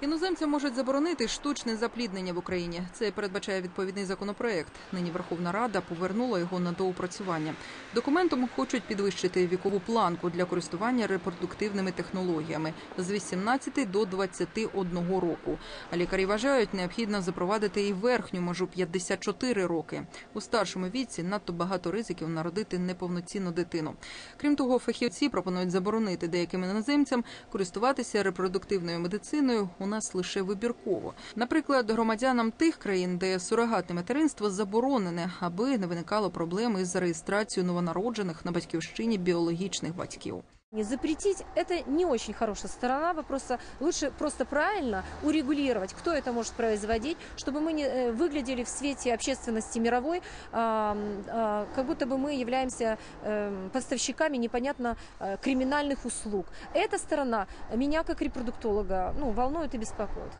Іноземцям можуть заборонити штучне запліднення в Україні. Це передбачає відповідний законопроект. Нині Верховна Рада повернула його на доопрацювання. Документом хочуть підвищити вікову планку для користування репродуктивними технологіями з 18 до 21 року. А лікарі вважають, необхідно запровадити і верхню межу 54 роки. У старшому віці надто багато ризиків народити неповноцінну дитину. Крім того, фахівці пропонують заборонити деяким іноземцям користуватися репродуктивною медициною у нас лише вибірково. Наприклад, громадянам тих країн, де сурогатне материнство заборонене, аби не виникало проблем із реєстрацією новонароджених на батьківщині біологічних батьків. Не запретить – это не очень хорошая сторона вопроса. Лучше просто правильно урегулировать, кто это может производить, чтобы мы не э, выглядели в свете общественности мировой, а, а, как будто бы мы являемся э, поставщиками непонятно э, криминальных услуг. Эта сторона меня как репродуктолога ну, волнует и беспокоит.